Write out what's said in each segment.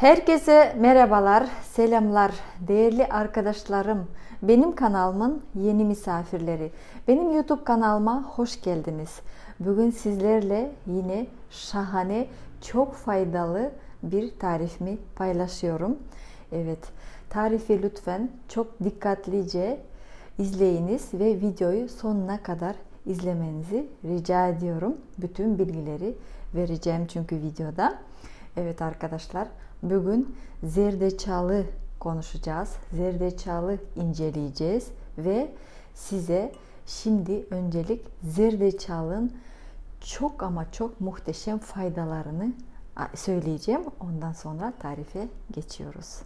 Herkese merhabalar, selamlar, değerli arkadaşlarım. Benim kanalımın yeni misafirleri. Benim YouTube kanalıma hoş geldiniz. Bugün sizlerle yine şahane, çok faydalı bir tarifimi paylaşıyorum. Evet, tarifi lütfen çok dikkatlice izleyiniz ve videoyu sonuna kadar izlemenizi rica ediyorum. Bütün bilgileri vereceğim çünkü videoda. Evet arkadaşlar, bugün zerdeçalı konuşacağız. Zerdeçalı inceleyeceğiz ve size şimdi öncelik zerdeçalın çok ama çok muhteşem faydalarını söyleyeceğim. Ondan sonra tarife geçiyoruz.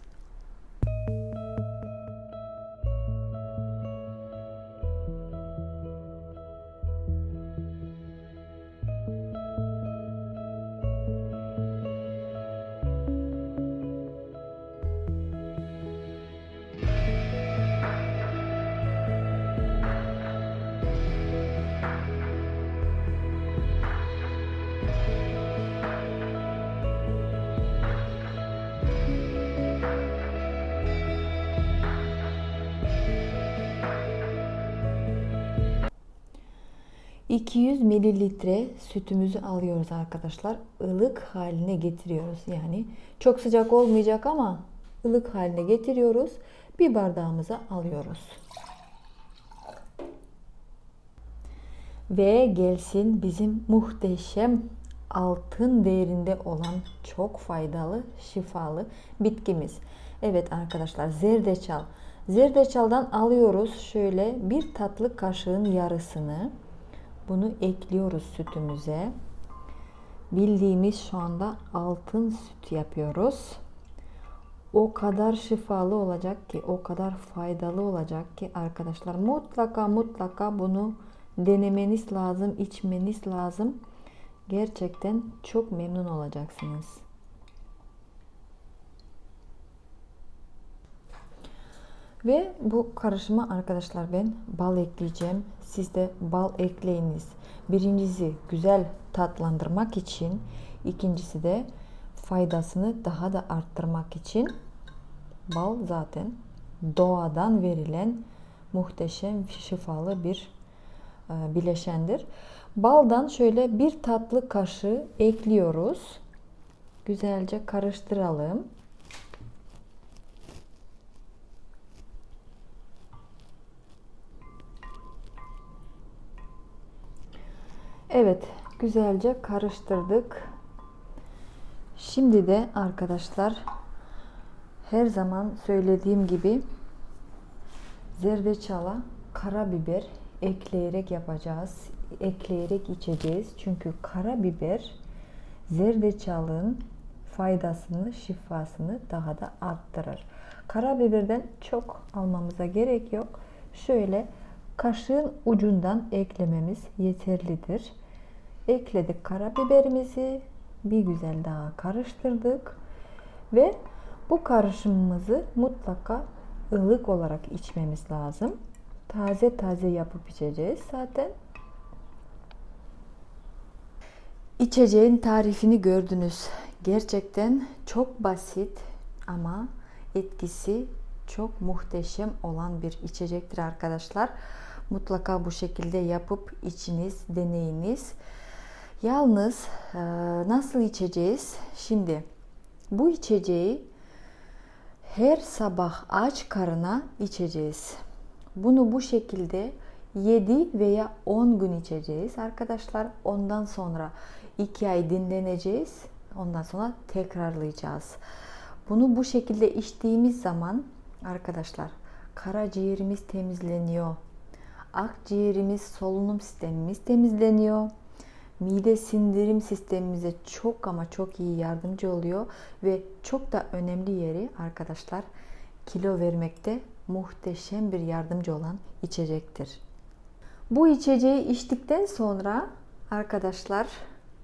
200 mililitre sütümüzü alıyoruz arkadaşlar. ılık haline getiriyoruz. Yani çok sıcak olmayacak ama ılık haline getiriyoruz. Bir bardağımıza alıyoruz. Ve gelsin bizim muhteşem altın değerinde olan çok faydalı, şifalı bitkimiz. Evet arkadaşlar zerdeçal. Zerdeçaldan alıyoruz şöyle bir tatlı kaşığın yarısını. Bunu ekliyoruz sütümüze. Bildiğimiz şu anda altın süt yapıyoruz. O kadar şifalı olacak ki, o kadar faydalı olacak ki arkadaşlar mutlaka mutlaka bunu denemeniz lazım, içmeniz lazım. Gerçekten çok memnun olacaksınız. Ve bu karışıma arkadaşlar ben bal ekleyeceğim. Siz de bal ekleyiniz. Birincisi güzel tatlandırmak için, ikincisi de faydasını daha da arttırmak için bal zaten doğadan verilen muhteşem şifalı bir e, bileşendir. Baldan şöyle bir tatlı kaşığı ekliyoruz. Güzelce karıştıralım. Evet, güzelce karıştırdık. Şimdi de arkadaşlar her zaman söylediğim gibi zerdeçala karabiber ekleyerek yapacağız. Ekleyerek içeceğiz. Çünkü karabiber zerdeçalın faydasını, şifasını daha da arttırır. Karabiberden çok almamıza gerek yok. Şöyle kaşığın ucundan eklememiz yeterlidir. Ekledik karabiberimizi. Bir güzel daha karıştırdık. Ve bu karışımımızı mutlaka ılık olarak içmemiz lazım. Taze taze yapıp içeceğiz zaten. İçeceğin tarifini gördünüz. Gerçekten çok basit ama etkisi çok muhteşem olan bir içecektir arkadaşlar. Mutlaka bu şekilde yapıp içiniz, deneyiniz. Yalnız e, nasıl içeceğiz? Şimdi bu içeceği her sabah aç karına içeceğiz. Bunu bu şekilde 7 veya 10 gün içeceğiz arkadaşlar. Ondan sonra 2 ay dinleneceğiz. Ondan sonra tekrarlayacağız. Bunu bu şekilde içtiğimiz zaman arkadaşlar karaciğerimiz temizleniyor. Akciğerimiz, solunum sistemimiz temizleniyor. Mide sindirim sistemimize çok ama çok iyi yardımcı oluyor ve çok da önemli yeri arkadaşlar kilo vermekte muhteşem bir yardımcı olan içecektir. Bu içeceği içtikten sonra arkadaşlar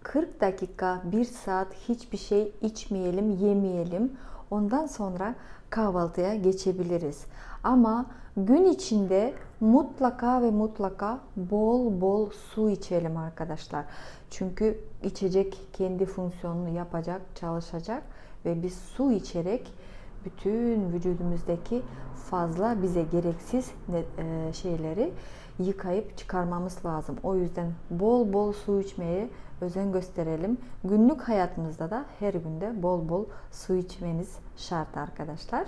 40 dakika, 1 saat hiçbir şey içmeyelim, yemeyelim. Ondan sonra kahvaltıya geçebiliriz. Ama gün içinde mutlaka ve mutlaka bol bol su içelim arkadaşlar. Çünkü içecek kendi fonksiyonunu yapacak, çalışacak ve biz su içerek bütün vücudumuzdaki fazla bize gereksiz e, şeyleri yıkayıp çıkarmamız lazım. O yüzden bol bol su içmeye özen gösterelim. Günlük hayatımızda da her günde bol bol su içmeniz şart arkadaşlar.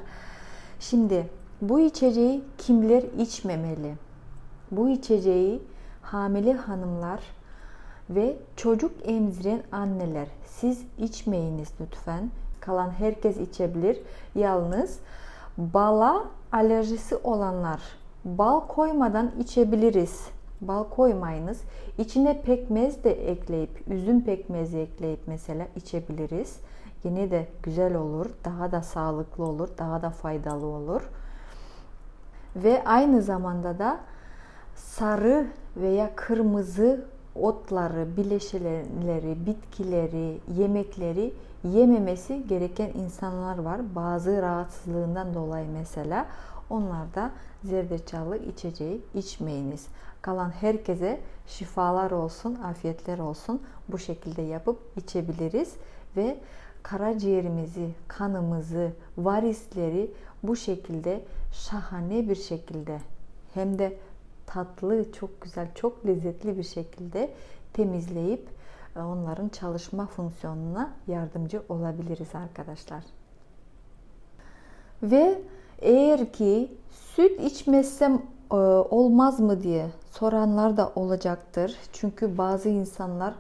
Şimdi bu içeceği kimler içmemeli? Bu içeceği hamile hanımlar ve çocuk emziren anneler siz içmeyiniz lütfen. Kalan herkes içebilir. Yalnız bala alerjisi olanlar bal koymadan içebiliriz. Bal koymayınız. İçine pekmez de ekleyip, üzüm pekmezi ekleyip mesela içebiliriz. Yine de güzel olur, daha da sağlıklı olur, daha da faydalı olur. Ve aynı zamanda da sarı veya kırmızı otları, bileşenleri, bitkileri, yemekleri yememesi gereken insanlar var. Bazı rahatsızlığından dolayı mesela onlar da zerdeçallı içeceği içmeyiniz. Kalan herkese şifalar olsun, afiyetler olsun. Bu şekilde yapıp içebiliriz ve karaciğerimizi, kanımızı, varisleri bu şekilde şahane bir şekilde hem de tatlı, çok güzel, çok lezzetli bir şekilde temizleyip onların çalışma fonksiyonuna yardımcı olabiliriz arkadaşlar. Ve eğer ki süt içmezsem e, olmaz mı diye soranlar da olacaktır. Çünkü bazı insanlar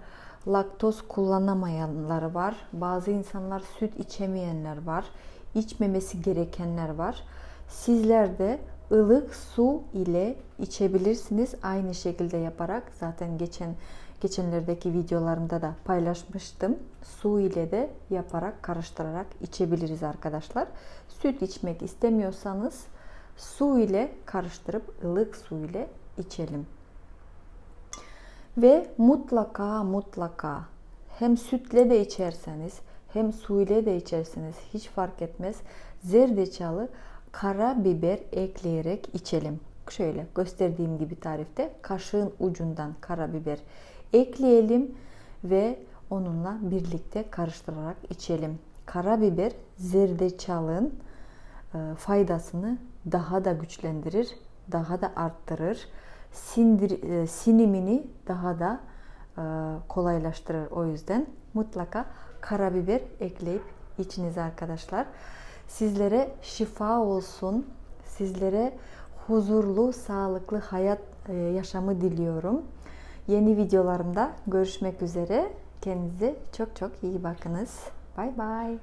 laktoz kullanamayanlar var. Bazı insanlar süt içemeyenler var. İçmemesi gerekenler var. Sizler de ılık su ile içebilirsiniz. Aynı şekilde yaparak zaten geçen geçenlerdeki videolarımda da paylaşmıştım. Su ile de yaparak karıştırarak içebiliriz arkadaşlar. Süt içmek istemiyorsanız su ile karıştırıp ılık su ile içelim. Ve mutlaka mutlaka hem sütle de içerseniz hem su ile de içerseniz hiç fark etmez. Zerdeçalı karabiber ekleyerek içelim. Şöyle gösterdiğim gibi tarifte kaşığın ucundan karabiber ekleyelim ve onunla birlikte karıştırarak içelim. Karabiber zerdeçalın e, faydasını daha da güçlendirir, daha da arttırır. Sindir, e, sinimini daha da e, kolaylaştırır. O yüzden mutlaka karabiber ekleyip içiniz arkadaşlar. Sizlere şifa olsun. Sizlere huzurlu, sağlıklı hayat yaşamı diliyorum. Yeni videolarımda görüşmek üzere. Kendinize çok çok iyi bakınız. Bay bay.